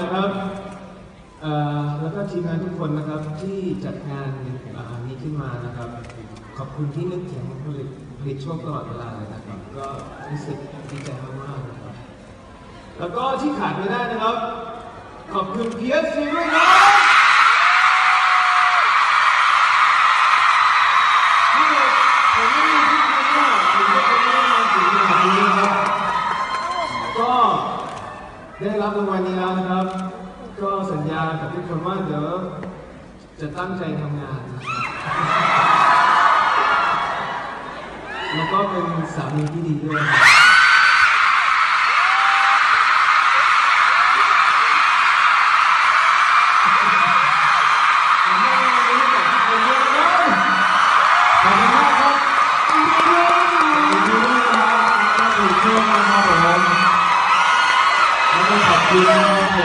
นะครับแล้วก็ทีมงานทุกคนนะครับที่จัดงานนี้ขึ้นมานะครับ ขอบคุณที่นึกถึงผลิตผลิตโชคตลอดเวลาเลยนะครับ ก็รู้สึกดีใจมากๆนะครับ แล้วก็ที่ขาดไม่ได้นะครับ ขอบคุณเพียรซีด้วยครับที่ผมไม่มีที่คุณว่าผมก็คงไม่ได้มาถึงขนาดนี้นะครับก็ได้รับรางวัลนี้แล้วนะครับ ก็สัญญากับทุก คนว่าเดี๋ยวจะตั้งใจทำงาน แล้วก็เป็นสามีที่ดีด้วยขอบคุณมากครับขอบคุณมากครับขอบคุณมแล้วก็ขอบคุณ